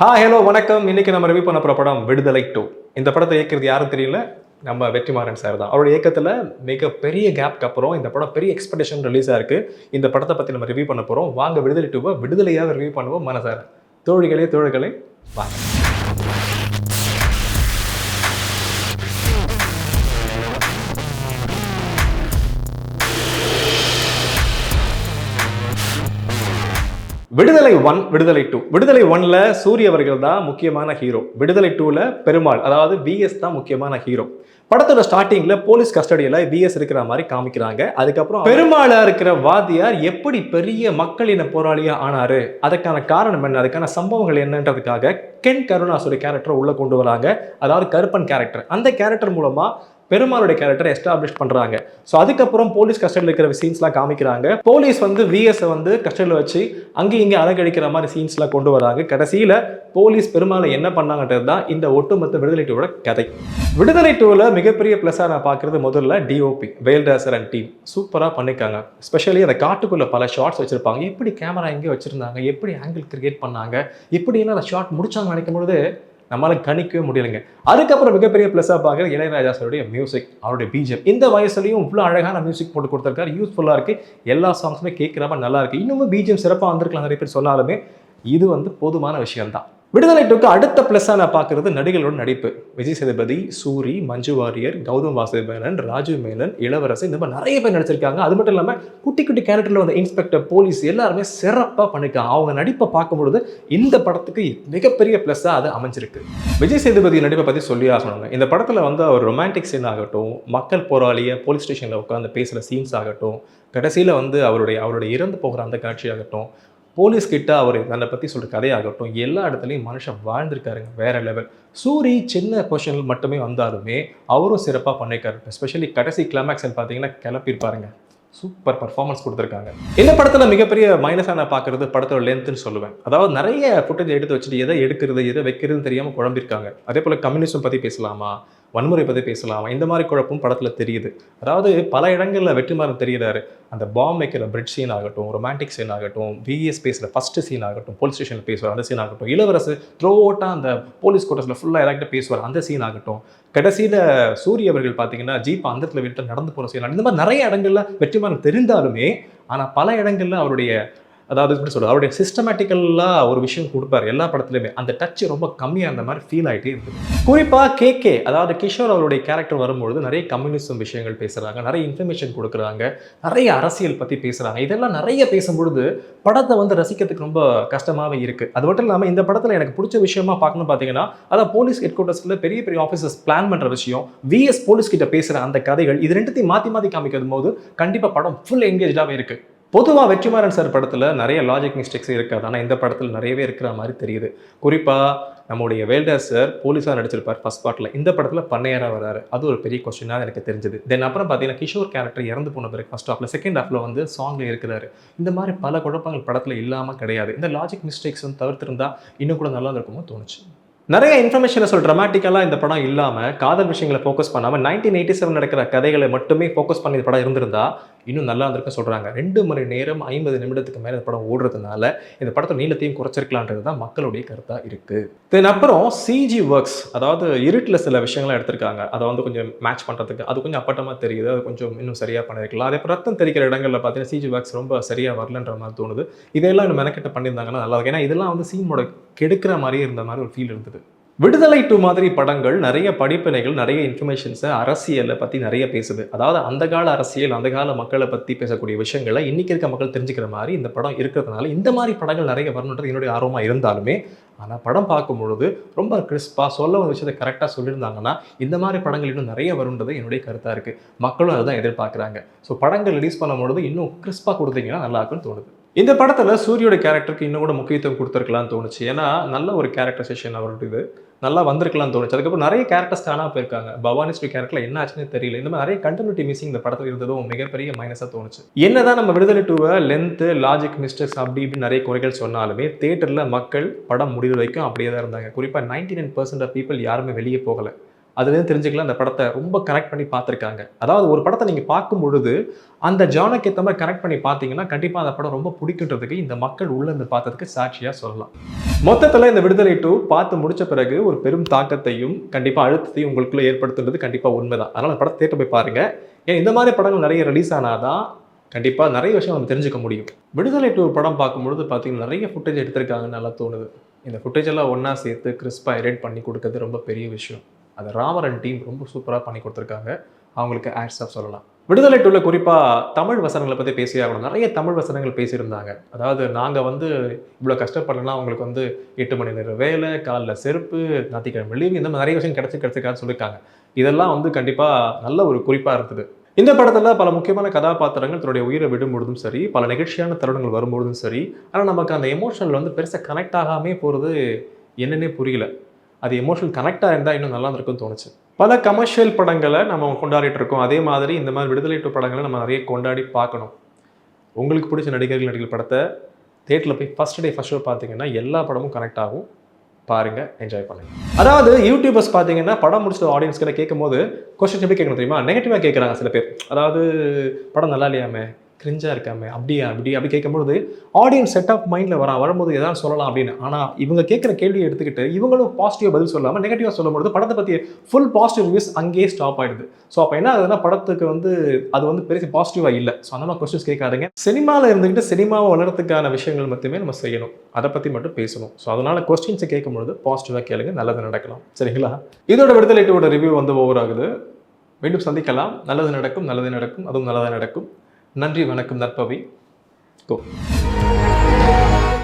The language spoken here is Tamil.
ஹா ஹலோ வணக்கம். இன்னைக்கு நம்ம ரிவ்யூ பண்ண போகிற படம் விடுதலை டூ இந்த படத்தை இயக்கிறது யாரும் தெரியல? நம்ம வெற்றிமாறன் சார் தான். அவருடைய இயக்கத்தில் மிகப்பெரிய கேப்க்கு அப்புறம் இந்த படம் பெரிய எக்ஸ்பெக்டேஷன் ரிலீஸ் ஆயிருக்கு இந்த படத்தை பற்றி நம்ம ரிவ்யூ பண்ண போகிறோம் வாங்க விடுதலை டூவை விடுதலையாக ரிவ்யூ பண்ணுவோம். மனசார. தோழிகளே தோழிகளே வாங்க. விடுதலை ஒன் விடுதலை டூ விடுதலை ஒன்ல சூரிய அவர்கள் தான் முக்கியமான ஹீரோ விடுதலை டூல பெருமாள் அதாவது விஎஸ் தான் முக்கியமான ஹீரோ படத்தோட ஸ்டார்டிங்ல போலீஸ் கஸ்டடியில விஎஸ் இருக்கிற மாதிரி காமிக்கிறாங்க. அதுக்கப்புறம் பெருமாளா இருக்கிற வாத்தியார் எப்படி பெரிய மக்களின போராளியா ஆனாரு? அதுக்கான காரணம் என்ன? அதுக்கான சம்பவங்கள் என்னன்றதுக்காக கென் கருணாசுரி கேரக்டர் உள்ள கொண்டு வராங்க. அதாவது கருப்பன் கேரக்டர் அந்த கேரக்டர் மூலமா பெருமாளுடைய கேரக்டர் எஸ்டாப்ளிஷ் பண்ணுறாங்க ஸோ அதுக்கப்புறம் போலீஸ் கஸ்டடியில் இருக்கிற சீன்ஸ்லாம் காமிக்கிறாங்க. போலீஸ் வந்து விஎஸை வந்து கஸ்டடியில் வச்சு அங்கே இங்கே அலங்கடிக்கிற மாதிரி சீன்ஸ்லாம் கொண்டு வராங்க. கடைசியில் போலீஸ் பெருமாளை என்ன பண்ணாங்கன்றது தான் இந்த ஒட்டுமொத்த விடுதலை டூவோட கதை. விடுதலை டூவில் மிகப்பெரிய ப்ளஸ்ஸாக நான் பார்க்குறது முதல்ல டிஓபி வேல்டாசர் அண்ட் டீம் சூப்பராக பண்ணியிருக்காங்க ஸ்பெஷலி அந்த காட்டுக்குள்ளே பல ஷார்ட்ஸ் வச்சுருப்பாங்க. எப்படி கேமரா எங்கே வச்சுருந்தாங்க? எப்படி ஆங்கிள் கிரியேட் பண்ணாங்க? எப்படி எல்லாம் அந்த ஷார்ட் முடிச்சாங்க நினைக்கும் பொழுது நம்மளால கணிக்கவே முடியலைங்க. அதுக்கப்புறம் மிகப்பெரிய ப்ளஸ்ஸாக பார்க்குற இளையராஜா சாருடைய மியூசிக் அவருடைய பிஜிஎம் இந்த வயசுலையும் இவ்வளோ அழகான மியூசிக் போட்டு கொடுத்துருக்காரு. யூஸ்ஃபுல்லாக இருக்குது எல்லா சாங்ஸுமே கேட்குறப்ப நல்லா இருக்குது இன்னுமே பிஜிஎம் சிறப்பாக வந்திருக்கலாம் நிறைய பேர் சொன்னாலுமே இது வந்து போதுமான விஷயம்தான். விடுதலை டூக்கு அடுத்த ப்ளஸ்ஸாக நான் பார்க்குறது நடிகளோட நடிப்பு. விஜய் சேதுபதி சூரி மஞ்சு வாரியர் கௌதம் வாசுதேவன் ராஜு மேனன் இளவரசன் இந்த மாதிரி நிறைய பேர் நடிச்சிருக்காங்க. அது மட்டும் இல்லாமல் குட்டி குட்டி கேரக்டரில் வந்த இன்ஸ்பெக்டர் போலீஸ் எல்லாருமே சிறப்பாக பண்ணிருக்காங்க. அவங்க நடிப்பை பார்க்கும்பொழுது இந்த படத்துக்கு மிகப்பெரிய ப்ளஸ்ஸாக அது அமைஞ்சிருக்கு. விஜய் சேதுபதி நடிப்பை பற்றி சொல்லி ஆகணுங்க. இந்த படத்தில் வந்து அவர் ரொமான்டிக் சீன் ஆகட்டும் மக்கள் போராளியை போலீஸ் ஸ்டேஷனில் உட்காந்து பேசுகிற சீன்ஸ் ஆகட்டும் கடைசியில் வந்து அவருடைய அவருடைய இறந்து போகிற அந்த காட்சி போலீஸ்கிட்ட அவர் அதை பற்றி சொல்கிற கதையாகட்டும் எல்லா இடத்துலையும் மனுஷன் வாழ்ந்திருக்காருங்க வேற லெவல் சூரி சின்ன பொசிஷனில் மட்டுமே வந்தாலுமே அவரும் சிறப்பாக பண்ணியிருக்காரு. எஸ்பெஷலி கடைசி கிளைமேக்ஸ் பார்த்தீங்கன்னா கிளப்பியிருப்பாருங்க. சூப்பர் பர்ஃபார்மன்ஸ் கொடுத்துருக்காங்க. இந்த படத்தில் மிகப்பெரிய மைனஸாக நான் பார்க்குறது படத்தோட லென்த்துன்னு சொல்லுவேன். அதாவது நிறைய ஃபுட்டேஜ் எடுத்து வச்சுட்டு எதை எடுக்கிறது எதை வைக்கிறதுன்னு தெரியாமல் குழம்பிருக்காங்க அதே போல் கம்யூனிசம் பற்றி பேசலாமா? வன்முறை பற்றி பேசலாமா. இந்த மாதிரி குழப்பம் படத்தில் தெரியுது. அதாவது பல இடங்களில் வெற்றிமாறன் தெரிகிறாரு அந்த பாம் வைக்கிற பிரிட் சீன் ஆகட்டும் ரொமான்டிக் சீன் ஆகட்டும் விஎஸ் பேசுகிற ஃபஸ்ட்டு சீன் ஆகட்டும் போலீஸ் ஸ்டேஷனில் பேசுவார் அந்த சீன் ஆகட்டும். இளவரசு த்ரோ அவுட்டாக அந்த போலீஸ் கோட்டர்ஸில் ஃபுல்லாக எல்லாருக்கிட்ட பேசுவார் அந்த சீன் ஆகட்டும். கடைசியில் சூரிய அவர்கள் பார்த்தீங்கன்னா ஜீப் அந்த இடத்துல விட்டு நடந்து போகிற சீன் இந்த மாதிரி நிறைய இடங்களில் வெற்றிமாறன் தெரிந்தாலுமே ஆனால் பல இடங்களில் அவருடைய அதாவது எப்படி சொல்கிறது அவருடைய சிஸ்டமேட்டிக்கலாக ஒரு விஷயம் கொடுப்பாரு எல்லா படத்துலையுமே. அந்த டச் ரொம்ப கம்மியாக அந்த மாதிரி ஃபீல் ஆகிட்டே இருக்குது குறிப்பாக கே கே அதாவது கிஷோர் அவருடைய கேரக்டர் வரும்பொழுது நிறைய கம்யூனிசம் விஷயங்கள் பேசுகிறாங்க நிறைய இன்ஃபர்மேஷன் கொடுக்குறாங்க நிறைய அரசியல் பற்றி பேசுகிறாங்க இதெல்லாம் நிறைய பேசும்பொழுது படத்தை வந்து ரசிக்கிறதுக்கு ரொம்ப கஷ்டமாகவே இருக்குது அது மட்டும் இல்லாமல் இந்த படத்தில் எனக்கு பிடிச்ச விஷயமா பார்க்கணும் பார்த்தீங்கன்னா அதான் போலீஸ் ஹெட் குவார்ட்டர்ஸில் பெரிய பெரிய ஆஃபீஸர்ஸ் பிளான் பண்ணுற விஷயம் விஎஸ் போலீஸ் கிட்ட பேசுகிற அந்த கதைகள் இது ரெண்டுத்தையும் மாற்றி மாற்றி காமிக்கும் போது கண்டிப்பாக படம் ஃபுல் என்கேஜாகவே இருக்குது பொதுவாக வெற்றிமாறன் சார் படத்தில் நிறைய லாஜிக் மிஸ்டேக்ஸ் இருக்காது. ஆனால் இந்த படத்தில் நிறையவே இருக்கிற மாதிரி தெரியுது. குறிப்பாக நம்முடைய வேல்டர் சார் போலீஸாக நடிச்சிருப்பார் ஃபஸ்ட் பார்ட்டில் இந்த படத்தில் பண்ணையாராக வராரு. அது ஒரு பெரிய கொஸ்டினாக எனக்கு தெரிஞ்சது. தென் அப்புறம் பார்த்தீங்கன்னா கிஷோர் கேரக்டர் இறந்து போன பிறகு ஃபஸ்ட் ஹாஃபில் செகண்ட் ஹாஃபில் வந்து சாங்கில் இருக்கிறாரு. இந்த மாதிரி பல குழப்பங்கள் படத்தில் இல்லாமல் கிடையாது. இந்த லாஜிக் மிஸ்டேக்ஸ் வந்து தவிர்த்திருந்தால் இன்னும் கூட நல்லா இருக்குமோ தோணுச்சு. நிறைய இன்ஃபர்மேஷனை சொல் ட்ரமாட்டிக்கலாக இந்த படம் இல்லாமல் காதல் விஷயங்களை ஃபோக்கஸ் பண்ணாமல் நைன்டீன் எயிட்டி செவன் நடக்கிற கதைகளை மட்டுமே ஃபோக்கஸ் பண்ணி இந்த படம் இருந்திருந்தா இன்னும் நல்லா இருந்திருக்க சொல்கிறாங்க ரெண்டு மணி நேரம் ஐம்பது நிமிடத்துக்கு மேலே இந்த படம் ஓடுறதுனால இந்த படத்தை நீளத்தையும் குறைச்சிருக்கலான்றது தான் மக்களுடைய கருத்தாக இருக்குது தென் அப்புறம் சிஜி ஒர்க்ஸ் அதாவது இருட்டில் சில விஷயங்கள்லாம் எடுத்திருக்காங்க. அதை வந்து கொஞ்சம் மேட்ச் பண்ணுறதுக்கு அது கொஞ்சம் அப்பட்டமாக தெரியுது. அது கொஞ்சம் இன்னும் சரியாக பண்ணிருக்கலாம். அதே ரத்தம் தெரிக்கிற இடங்களில் பார்த்தீங்கன்னா சிஜி ஒர்க்ஸ் ரொம்ப சரியாக வரலன்ற மாதிரி தோணுது. இதெல்லாம் இன்னும் மெனக்கிட்ட பண்ணியிருந்தாங்கன்னா நல்லா இருக்கும். ஏன்னா இதெல்லாம் வந்து சீனோட கெடுக்கிற மாதிரியே இருந்த மாதிரி ஒரு ஃபீல் இருந்தது. விடுதலை டூ மாதிரி படங்கள் நிறைய படிப்பினைகள் நிறைய இன்ஃபர்மேஷன்ஸை அரசியலை பற்றி நிறைய பேசுது. அதாவது அந்த கால அரசியல் அந்த கால மக்களை பற்றி பேசக்கூடிய விஷயங்களை இன்னைக்கு இருக்க மக்கள் தெரிஞ்சுக்கிற மாதிரி இந்த படம் இருக்கிறதுனால இந்த மாதிரி படங்கள் நிறைய வரணுன்றது என்னுடைய ஆர்வமாக இருந்தாலுமே ஆனால் படம் பார்க்கும் பொழுது ரொம்ப கிறிஸ்பாக சொல்ல ஒரு விஷயத்தை கரெக்டாக சொல்லியிருந்தாங்கன்னா இந்த மாதிரி படங்கள் இன்னும் நிறைய வரும்ன்றது என்னுடைய கருத்தாக இருக்குது மக்களும் அதுதான் எதிர்பார்க்குறாங்க. ஸோ படங்கள் ரிலீஸ் பண்ணும்பொழுது இன்னும் கிறிஸ்பாக கொடுத்தீங்கன்னா நல்லா தோணுது. இந்த படத்தில் சூரியோட கேரக்டருக்கு இன்னும் கூட முக்கியத்துவம் கொடுத்துருக்கலாம்னு தோணுச்சு. ஏன்னா நல்ல ஒரு கேரக்டரைசேஷன் அவருடைய நல்லா வந்திருக்கலாம்னு தோணுச்சு. அதுக்கப்புறம் நிறைய கேரக்டர்ஸ் காணாமல் போயிருக்காங்க. பவானி ஸ்ரீ கேரக்டர் என்ன ஆச்சுன்னு தெரியல. இந்த மாதிரி நிறைய கண்டினியூட்டி மிஸ்ஸிங் இந்த படத்தில் இருந்ததும் மிகப்பெரிய மைனஸாக தோணுச்சு. என்னதான் நம்ம விடுதலை டூவை லென்த்து லாஜிக் மிஸ்டேக்ஸ் அப்படி இப்படி நிறைய குறைகள் சொன்னாலுமே தேட்டரில் மக்கள் படம் முடிவு வரைக்கும் அப்படியே தான் இருந்தாங்க. குறிப்பாக ninety nine percent of people யாருமே வெளியே போகலை. அதுலேருந்து தெரிஞ்சுக்கலாம் அந்த படத்தை ரொம்ப கனெக்ட் பண்ணி பார்த்துருக்காங்க. அதாவது ஒரு படத்தை நீங்கள் பார்க்கும் பொழுது அந்த ஜானுக்கு ஏற்ற மாதிரி கனெக்ட் பண்ணி பார்த்தீங்கன்னா கண்டிப்பாக அந்த படம் ரொம்ப பிடிக்குன்றதுக்கு இந்த மக்கள் உள்ள இருந்து பார்த்ததுக்கு சாட்சியாக சொல்லலாம். மொத்தத்தில் இந்த விடுதலை டூ பார்த்து முடிச்ச பிறகு ஒரு பெரும் தாக்கத்தையும் கண்டிப்பாக அழுத்தத்தையும் உங்களுக்குள்ளே ஏற்படுத்துன்றது கண்டிப்பாக உண்மைதான். அதனால் அந்த படத்தை தேட்டர் போய் பாருங்கள் ஏன் இந்த மாதிரி படங்கள் நிறைய ரிலீஸ் ஆனாதான் கண்டிப்பாக நிறைய விஷயம் நம்ம தெரிஞ்சுக்க முடியும். விடுதலை டூ படம் பார்க்கும்பொழுது பார்த்தீங்கன்னா நிறைய ஃபுட்டேஜ் எடுத்திருக்காங்கன்னு நல்லா தோணுது. இந்த ஃபுட்டேஜ் எல்லாம் ஒன்றா சேர்த்து கிறிஸ்பாக எடிட் பண்ணி கொடுக்கறது ரொம்ப பெரிய விஷயம். அதை ராமரன் டீம் ரொம்ப சூப்பராக பண்ணி கொடுத்துருக்காங்க. அவங்களுக்கு ஆட்ஸ் ஆஃப் சொல்லலாம். விடுதலை டூவில் குறிப்பாக தமிழ் வசனங்களை பற்றி பேசி ஆகணும். நிறைய தமிழ் வசனங்கள் பேசியிருந்தாங்க. அதாவது நாங்கள் வந்து இவ்வளோ கஷ்டப்படலன்னா அவங்களுக்கு வந்து எட்டு மணி நேரம் வேலை காலில் செருப்பு ஞாயிற்றுக்கிழமை லீவ் இந்த மாதிரி நிறைய விஷயம் கிடச்சி கிடச்சிருக்கான்னு சொல்லியிருக்காங்க. இதெல்லாம் வந்து கண்டிப்பாக நல்ல ஒரு குறிப்பாக இருந்தது. இந்த படத்தில் பல முக்கியமான கதாபாத்திரங்கள் தன்னுடைய உயிரை விடும்பொழுதும் சரி பல நிகழ்ச்சியான தருணங்கள் வரும்பொழுதும் சரி ஆனால் நமக்கு அந்த எமோஷனில் வந்து பெருசாக கனெக்ட் ஆகாமே போகிறது என்னன்னே புரியல. அது எமோஷனல் கனெக்டாக இருந்தால் இன்னும் நல்லா இருக்கும்னு தோணுச்சு. பல கமர்ஷியல் படங்களை நம்ம கொண்டாடிட்டு இருக்கோம். அதே மாதிரி இந்த மாதிரி விடுதலை டு படங்களை நம்ம நிறைய கொண்டாடி பார்க்கணும். உங்களுக்கு பிடிச்ச நடிகர்கள் நடிகர் படத்தை தேட்டரில் போய் ஃபஸ்ட் டே ஃபர்ஸ்ட் ஷோ பார்த்தீங்கன்னா எல்லா படமும் கனெக்ட் ஆகும். பாருங்க என்ஜாய் பண்ணுங்க. அதாவது யூடியூபர்ஸ் பார்த்தீங்கன்னா படம் முடிச்ச ஆடியன்ஸ் கிட்ட கேட்கும் போது கொஸ்டின் எப்படி கேட்கணும் தெரியுமா? நெகட்டிவாக கேட்குறாங்க சில பேர். அதாவது படம் நல்லா இல்லையாமே? கிரிஞ்சா இருக்காமே. அப்படியா அப்படி அப்படி கேட்கும்போது ஆடியன்ஸ் செட் ஆஃப் மைண்டில் வரான் வரும்போது எதாவது சொல்லலாம் அப்படின்னு. ஆனால் இவங்க கேட்குற கேள்வியை எடுத்துக்கிட்டு இவங்களும் பாசிட்டிவாக பதில் சொல்லாமல் நெகட்டிவாக சொல்லும்போது படத்தை பற்றி ஃபுல் பாசிட்டிவ் ரிவ்யூஸ் அங்கேயே ஸ்டாப் ஆயிடுது. ஸோ அப்போ என்ன ஆகுதுன்னா படத்துக்கு வந்து அது வந்து பெரிய பாசிட்டிவாக இல்லை. ஸோ அந்த மாதிரி கொஸ்டின்ஸ் கேட்காதீங்க. சினிமாவில் இருந்துக்கிட்டு சினிமாவை வளர்றதுக்கான விஷயங்கள் மட்டுமே நம்ம செய்யணும். அதை பற்றி மட்டும் பேசணும். ஸோ அதனால் கொஸ்டின்ஸை கேட்கும்பொழுது பாசிட்டிவாக கேளுங்க நல்லது நடக்கலாம். சரிங்களா? இதோட விடுதலை ரிவ்யூ வந்து ஓவர் ஆகுது. மீண்டும் சந்திக்கலாம். நல்லது நடக்கும் நல்லது நடக்கும் அதுவும் நல்லதாக நடக்கும். நன்றி வணக்கம் நற்பவி. கோ.